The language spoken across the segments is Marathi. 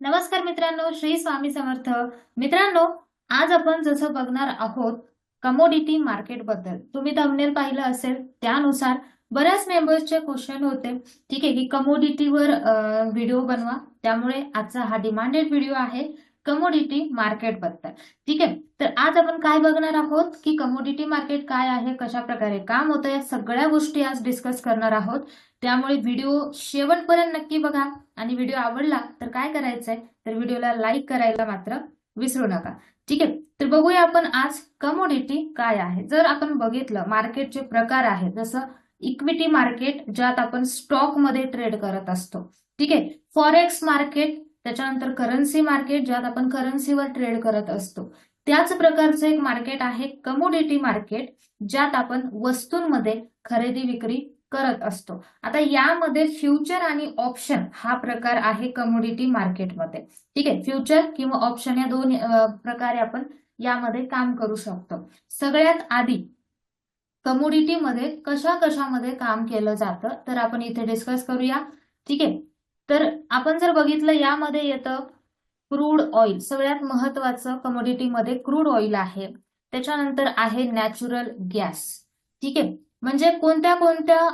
नमस्कार मित्रांनो श्री स्वामी समर्थ. मित्रांनो आज आपण जसं बघणार आहोत कमोडिटी मार्केटबद्दल. तुम्ही थंबनेल पाहिलं असेल त्यानुसार बऱ्याच मेंबर्सचे क्वेश्चन होते. ठीक आहे की कमोडिटीवर व्हिडिओ बनवा. त्यामुळे आजचा हा डिमांडेड व्हिडिओ आहे. कमोडिटी मार्केटबद्दल ठीक आहे? तर आज आपण काय बघणार आहोत? की कमोडिटी मार्केट काय आहे? कशा प्रकारे काम होतं? या सगळ्या गोष्टी आज डिस्कस करणार आहोत. त्यामुळे व्हिडिओ शेवटपर्यंत नक्की बघा. आणि व्हिडिओ आवडला तर काय करायचंय? तर व्हिडिओला लाईक करायला मात्र विसरू नका. ठीक आहे? तर बघूया आपण आज कमोडिटी काय आहे. जर आपण बघितलं मार्केटचे प्रकार आहेत. जसं इक्विटी मार्केट ज्यात आपण स्टॉकमध्ये ट्रेड करत असतो. ठीक आहे? फॉरेक्स मार्केट त्याच्यानंतर करन्सी मार्केट ज्यात आपण करन्सीवर ट्रेड करत असतो. त्याच प्रकारचं एक मार्केट आहे कमोडिटी मार्केट ज्यात आपण वस्तूंमध्ये खरेदी विक्री करत असतो. आता यामध्ये फ्युचर आणि ऑप्शन हा प्रकार आहे कमोडिटी मार्केटमध्ये ठीक आहे फ्युचर किंवा ऑप्शन या दोन प्रकारे आपण यामध्ये काम करू शकतो. सगळ्यात आधी कमोडिटीमध्ये कशा कशामध्ये काम केलं जातं तर आपण इथे डिस्कस करूया. ठीक आहे तर आपण जर बघितलं यामध्ये येतं क्रूड ऑइल सगळ्यात महत्वाचं कमोडिटीमध्ये क्रूड ऑइल आहे. त्याच्यानंतर आहे नॅचरल गॅस ठीक आहे? म्हणजे कोणत्या कोणत्या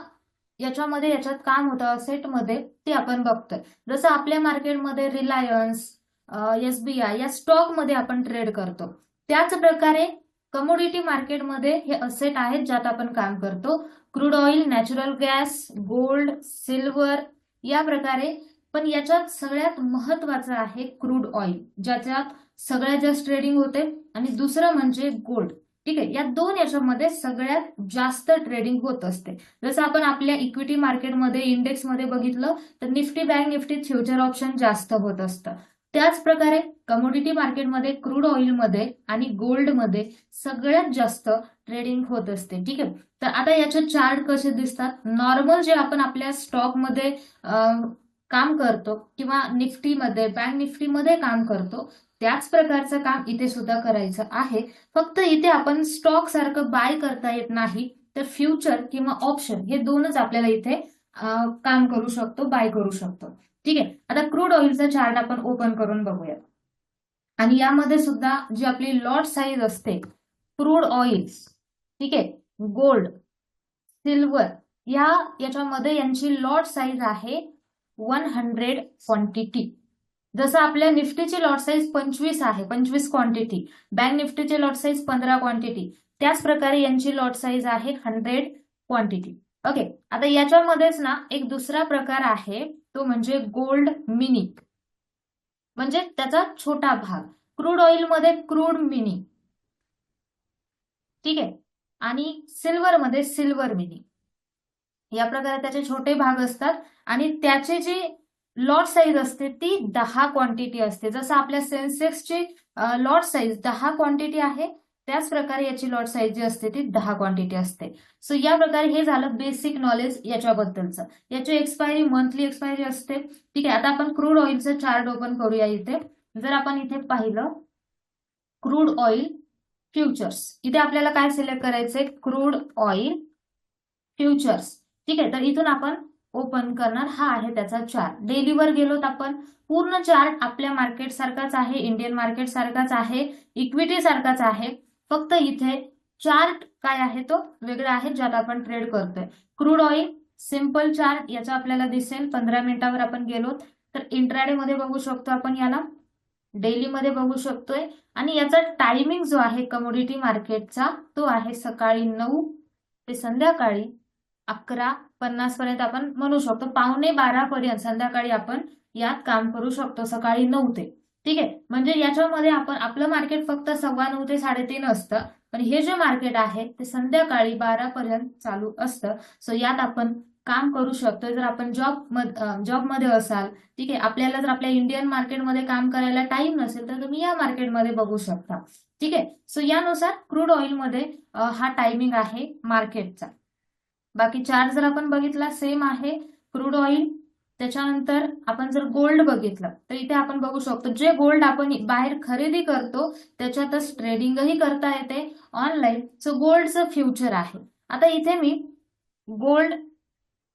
याच्यामध्ये याच्यात काम होतं? सेटमध्ये ते आपण बघतोय. जसं आपल्या मार्केटमध्ये रिलायन्स एसबीआय या स्टॉकमध्ये आपण ट्रेड करतो. त्याच प्रकारे कमोडिटी मार्केटमध्ये हे असेट आहेत ज्यात आपण काम करतो. Crude oil natural gas gold silver या प्रकारे. पण याच्यात सगळ्यात महत्वाचं आहे क्रूड ऑइल ज्याच्यात सगळ्यात जास्त ट्रेडिंग होते आणि दुसरं म्हणजे गोल्ड ठीक आहे? या दोन याच्यामध्ये सगळ्यात जास्त ट्रेडिंग होत असते. जसं आपण आपल्या इक्विटी मार्केटमध्ये इंडेक्समध्ये बघितलं तर निफ्टी बँक निफ्टीत फ्युचर ऑप्शन जास्त होत असतं. त्याच प्रकारे कमोडिटी मार्केटमध्ये क्रूड ऑइलमध्ये आणि गोल्डमध्ये सगळ्यात जास्त ट्रेडिंग होत असते. ठीक आहे? तर आता याचे चार्ट कसे दिसतात? नॉर्मल जे आपण आपल्या स्टॉकमध्ये काम करतो किंवा निफ्टीमध्ये बँक निफ्टीमध्ये काम करतो त्याच प्रकारचं काम इथे सुद्धा करायचं आहे. फक्त इथे आपण स्टॉक सारखं बाय करता येत नाही तर फ्युचर किंवा ऑप्शन हे दोनच आपल्याला इथे काम करू शकतो बाय करू शकतो. ठीक आहे? आता क्रूड ऑइलचा चार्ट आपण ओपन करून बघूया आणि यामध्ये सुद्धा जी आपली लॉट साईज असते क्रूड ऑइल्स ठीक आहे? गोल्ड सिल्वर या याच्यामध्ये यांची लॉट साईज आहे वन हंड्रेड क्वांटिटी जसं आपल्या निफ्टीची लॉट साईज पंचवीस आहे पंचवीस क्वांटिटी बँक निफ्टीची लॉट साईज पंधरा क्वांटिटी त्याच प्रकारे यांची लॉट साईज आहे हंड्रेड क्वांटिटी ओके आता याच्यामध्येच ना एक दुसरा प्रकार आहे तो म्हणजे गोल्ड मिनी म्हणजे त्याचा छोटा भाग. क्रूड ऑइलमध्ये क्रूड मिनी ठीक आहे? आणि सिल्वर मध्ये सिल्वर मिनी या प्रकारे त्याचे छोटे भाग असतात. आणि त्याचे जे लॉट साईज असते ती दहा क्वांटिटी असते. जसं आपल्या सेन्सेक्सची लॉट साईज दहा क्वांटिटी आहे त्याच प्रकारे याची लॉट साईज जी असते ती दहा क्वांटिटी असते. सो या प्रकारे हे झालं बेसिक नॉलेज याच्याबद्दलचं. याची एक्सपायरी मंथली एक्सपायरी असते. ठीक आहे आता आपण क्रूड ऑइलचं चार्ट ओपन करूया इथे. जर आपण इथे पाहिलं क्रूड ऑइल फ्युचर्स इथे आपल्याला काय सिलेक्ट करायचंय? क्रूड ऑइल फ्युचर्स ठीक आहे तर इथून आपण ओपन करणार. हा आहे त्याचा चार्ट डेलीवर गेलोत आपण. पूर्ण चार्ट आपल्या मार्केट सारखाच आहे इंडियन मार्केट सारखाच आहे इक्विटी सारखाच आहे. फक्त इथे चार्ट काय आहे तो वेगळा आहे ज्यात आपण ट्रेड करतोय. क्रूड ऑइल सिंपल चार्ट याचा आपल्याला दिसेल. पंधरा मिनिटावर आपण गेलो तर इंट्राडे मध्ये बघू शकतो आपण याला. डेली मध्ये बघू शकतोय. आणि याचा टायमिंग जो आहे कमोडिटी मार्केटचा तो आहे सकाळी नऊ ते संध्याकाळी अकरा पन्नास पर्यंत आपण म्हणू शकतो. पावणे बारा पर्यंत संध्याकाळी आपण यात काम करू शकतो सकाळी नऊ ते. ठीक आहे? म्हणजे याच्यामध्ये आपण आपलं मार्केट फक्त सव्वा नऊ ते साडेतीन असतं. पण हे जे मार्केट आहे ते संध्याकाळी बारा पर्यंत चालू असतं. सो यात आपण काम करू शकतो. जर आपण जॉब जॉबमध्ये असाल ठीक आहे? आपल्याला जर आपल्या इंडियन मार्केटमध्ये काम करायला टाइम नसेल तर तुम्ही या मार्केटमध्ये बघू शकता. ठीक आहे? सो यानुसार क्रूड ऑइलमध्ये हा टायमिंग आहे मार्केटचा बाकी चार्ट जर आपण बघितला सेम आहे. क्रूड ऑइल त्याच्यानंतर आपण जर गोल्ड बघितलं तर इथे आपण बघू शकतो जे गोल्ड आपण बाहेर खरेदी करतो त्याच्यातच ट्रेडिंगही करता येते ऑनलाईन सो गोल्डचं फ्युचर आहे. आता इथे मी गोल्ड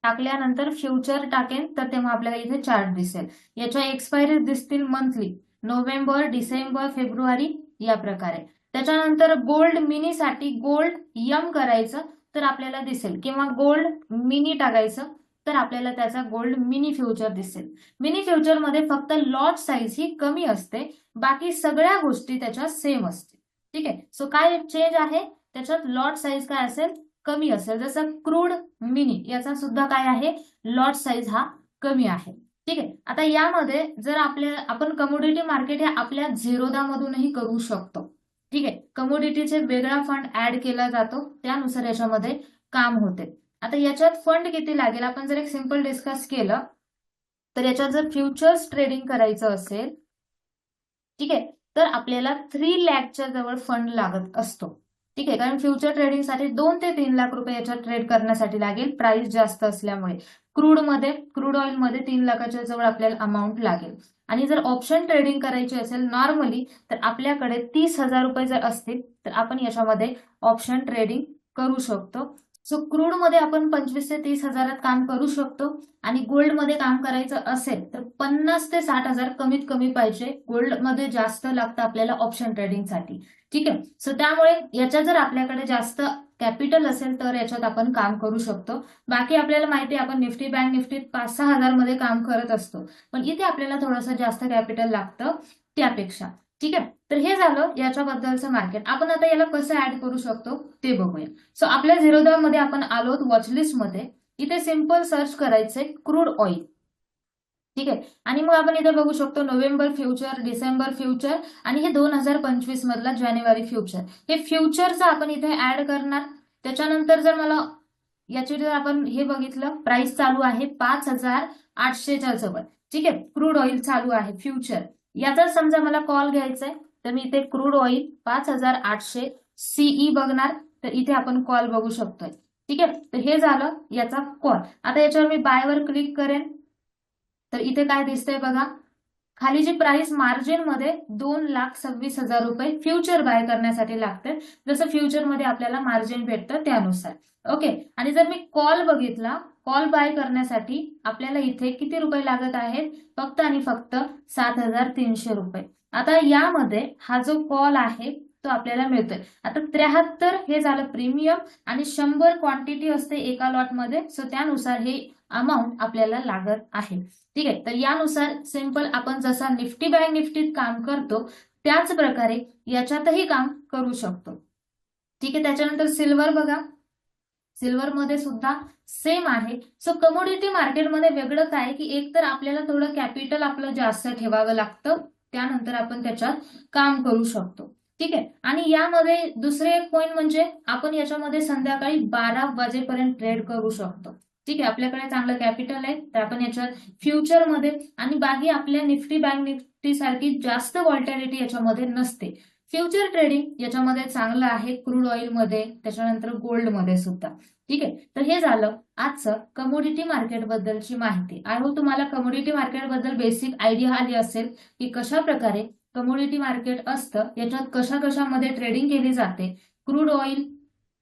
टाकल्यानंतर फ्युचर टाकेन तर तेव्हा आपल्याला इथे चार्ट दिसेल. याच्या एक्सपायरी दिसतील मंथली नोव्हेंबर डिसेंबर फेब्रुवारी या प्रकारे. त्याच्यानंतर गोल्ड मिनीसाठी गोल्ड यम करायचं तर आपल्याला दिसेल. किंवा गोल्ड मिनी टाकायचं तर आपल्याला त्याचा गोल्ड मिनी फ्युचर दिसेल. मिनी फ्युचरमध्ये फक्त लॉट साईज ही कमी असते. बाकी सगळ्या गोष्टी त्याच्यात सेम असते. ठीक आहे? सो काय चेंज आहे? त्याच्यात लॉट साईज काय असेल? कमी असेल. जसं क्रूड मिनी याचा सुद्धा काय आहे? लॉट साईज हा कमी आहे. ठीक आहे? आता यामध्ये जर आपल्या आपण कमोडिटी मार्केट हे आपल्या झिरोदामधूनही करू शकतो. ठीक आहे? कमोडिटीचे वेगळा फंड ऍड केला जातो. त्यानुसार याच्यामध्ये काम होते. आता याच्यात फंड किती लागेल? आपण जर एक सिंपल डिस्कस केलं तर याच्यात जर फ्युचर्स ट्रेडिंग करायचं असेल ठीक आहे तर आपल्याला थ्री लॅकच्या जवळ फंड लागत असतो. ठीक आहे कारण फ्युचर ट्रेडिंगसाठी दोन ते तीन लाख रुपये याच्यात ट्रेड करण्यासाठी लागेल प्राइस जास्त असल्यामुळे. क्रूडमध्ये क्रूड ऑइलमध्ये तीन लाखाच्या जवळ आपल्याला अमाऊंट लागेल. आणि जर ऑप्शन ट्रेडिंग करायची असेल नॉर्मली तर आपल्याकडे तीस हजार रुपये जर असतील तर आपण याच्यामध्ये ऑप्शन ट्रेडिंग करू शकतो. सो क्रूडमध्ये आपण पंचवीस ते तीस हजारात काम करू शकतो आणि गोल्डमध्ये काम करायचं असेल तर पन्नास ते साठ हजार कमीत कमी पाहिजे गोल्डमध्ये जास्त लागतं आपल्याला ऑप्शन ट्रेडिंगसाठी ठीक आहे? सो त्यामुळे याच्या जर आपल्याकडे जास्त कॅपिटल असेल तर याच्यात आपण काम करू शकतो. बाकी आपल्याला माहिती आहे आपण निफ्टी बँक निफ्टीत पाच सहा हजारमध्ये काम करत असतो. पण इथे आपल्याला थोडंसं जास्त कॅपिटल लागतं त्यापेक्षा. ठीक आहे? तर हे झालं याच्याबद्दलचं मार्केट. आपण आता याला कसं ऍड करू शकतो ते बघूया. सो आपल्या झिरोदा मध्ये आपण आलो वॉचलिस्टमध्ये. इथे सिंपल सर्च करायचंय क्रूड ऑइल ठीक आहे? आणि मग आपण इथे बघू शकतो नोव्हेंबर फ्युचर डिसेंबर फ्युचर आणि हे दोन हजार पंचवीस मधला जानेवारी फ्युचर हे फ्युचरचं आपण इथे ऍड करणार. त्याच्यानंतर जर मला याची जर आपण हे बघितलं प्राइस चालू आहे पाच हजार आठशेच्या जवळ. ठीक आहे? क्रूड ऑइल चालू आहे फ्युचर याचा समजा मला कॉल घ्यायचा आहे तर मी इथे क्रूड ऑइल पाच हजार आठशे सीई बघणार तर इथे आपण कॉल बघू शकतोय. ठीक आहे? तर हे झालं याचा कॉल आता याच्यावर मी बायवर क्लिक करेन. तर इथे काय दिसतंय बघा? खाली जी प्राइस मार्जिनमध्ये दोन लाख सव्वीस हजार रुपये फ्युचर बाय करण्यासाठी लागते. जसं फ्युचरमध्ये आपल्याला मार्जिन भेटतं त्यानुसार. ओके आणि जर मी कॉल बघितला कॉल बाय करण्यासाठी आपल्याला इथे किती रुपये लागत आहेत? फक्त आणि फक्त सात हजार तीनशे रुपये. आता यामध्ये हा जो कॉल आहे तो आपल्याला मिळतोय. आता त्र्याहत्तर हे झालं प्रीमियम आणि शंभर क्वांटिटी असते एका लॉटमध्ये सो त्यानुसार हे अमाऊंट आपल्याला लागत आहे. ठीक आहे तर यानुसार सिंपल आपण जसा निफ्टी बँक निफ्टीत काम करतो त्याच प्रकारे याच्यातही काम करू शकतो. ठीक आहे त्याच्यानंतर सिल्वर बघा. सिल्वर मध्ये सुद्धा सेम आहे. सो कमोडिटी मार्केटमध्ये वेगळं काय की एक तर आपल्याला थोडं कॅपिटल आपलं जास्त ठेवावं लागतं त्यानंतर आपण त्याच्यात काम करू शकतो. ठीक आहे? आणि यामध्ये दुसरे एक पॉईंट म्हणजे आपण याच्यामध्ये संध्याकाळी बारा वाजेपर्यंत ट्रेड करू शकतो. ठीक आहे? आपल्याकडे चांगलं कॅपिटल आहे तर आपण याच्यात फ्युचरमध्ये आणि बाकी आपल्या निफ्टी बँक निफ्टी सारखी जास्त वॉल्टॅलिटी याच्यामध्ये नसते. फ्युचर ट्रेडिंग याच्यामध्ये चांगलं आहे क्रूड ऑइलमध्ये त्याच्यानंतर गोल्डमध्ये सुद्धा. ठीक आहे? तर हे झालं आजचं कमोडिटी मार्केट बद्दलची माहिती. आय होप तुम्हाला कमोडिटी मार्केटबद्दल बेसिक आयडिया आली असेल की कशा प्रकारे कमोडिटी मार्केट असतं याच्यात कशा कशामध्ये ट्रेडिंग केली जाते? क्रूड ऑइल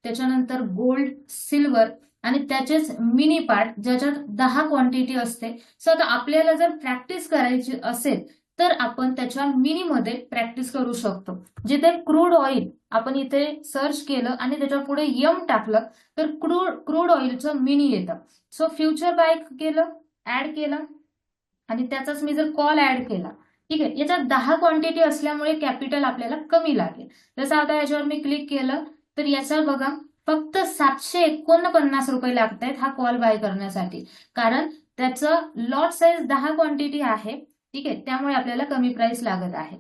त्याच्यानंतर गोल्ड सिल्वर आणि त्याचेच मिनी पार्ट ज्याच्यात दहा क्वांटिटी असते. सो आता आपल्याला जर प्रॅक्टिस करायची असेल तर आपण त्याच्या मिनीमध्ये प्रॅक्टिस करू शकतो. जिथे क्रूड ऑइल आपण इथे सर्च केलं आणि त्याच्या पुढे यम टाकलं तर क्रूड क्रूड ऑइलचं मिनी येतं. सो फ्युचर बाय केलं ऍड केलं आणि त्याचाच मी जर कॉल ऍड केला ठीक आहे? याच्यात दहा क्वांटिटी असल्यामुळे कॅपिटल आपल्याला कमी लागेल. जसं आता याच्यावर मी क्लिक केलं तर याचा बघा फक्त सातशे एकोणपन्नास रुपये लागत आहेत हा कॉल बाय करण्यासाठी. कारण त्याचं लॉट साईज दहा क्वांटिटी आहे ठीक आहे? त्यामुळे आपल्याला कमी प्राइस लागत आहे.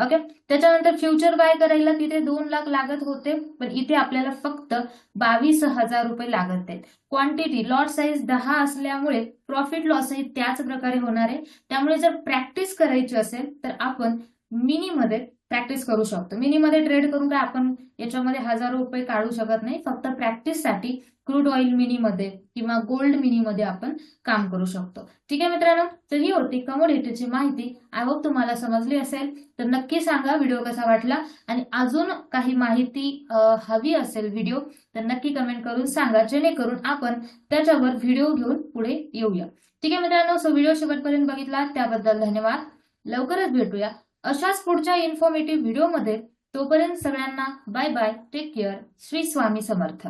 ओके त्याच्यानंतर फ्युचर बाय करायला तिथे दोन लाख लागत होते पण इथे आपल्याला फक्त बावीस हजार रुपये लागत आहेत. क्वांटिटी लॉट साईज दहा असल्यामुळे प्रॉफिट लॉसही त्याच प्रकारे होणार आहे. त्यामुळे जर प्रॅक्टिस करायची असेल तर आपण मिनीमध्ये प्रॅक्टिस करू शकतो. मिनीमध्ये ट्रेड करून काय आपण याच्यामध्ये हजारो रुपये काढू शकत नाही. फक्त प्रॅक्टिससाठी क्रूड ऑइल मिनीमध्ये किंवा गोल्ड मिनीमध्ये आपण काम करू शकतो. ठीक आहे मित्रांनो? तर ही होती कमोडिटीची माहिती. आय होप तुम्हाला समजली असेल. तर नक्की सांगा व्हिडिओ कसा वाटला. आणि अजून काही माहिती हवी असेल व्हिडिओ तर नक्की कमेंट करून सांगा. जेणेकरून आपण त्याच्यावर व्हिडिओ घेऊन पुढे येऊया. ठीक आहे मित्रांनो? सो व्हिडिओ शेवटपर्यंत बघितला. त्याबद्दल धन्यवाद. लवकरच भेटूया. अशाच पुढच्या इन्फॉर्मेटिव्ह व्हिडिओमध्ये तोपर्यंत सगळ्यांना bye bye take care Shri Swami Samarth.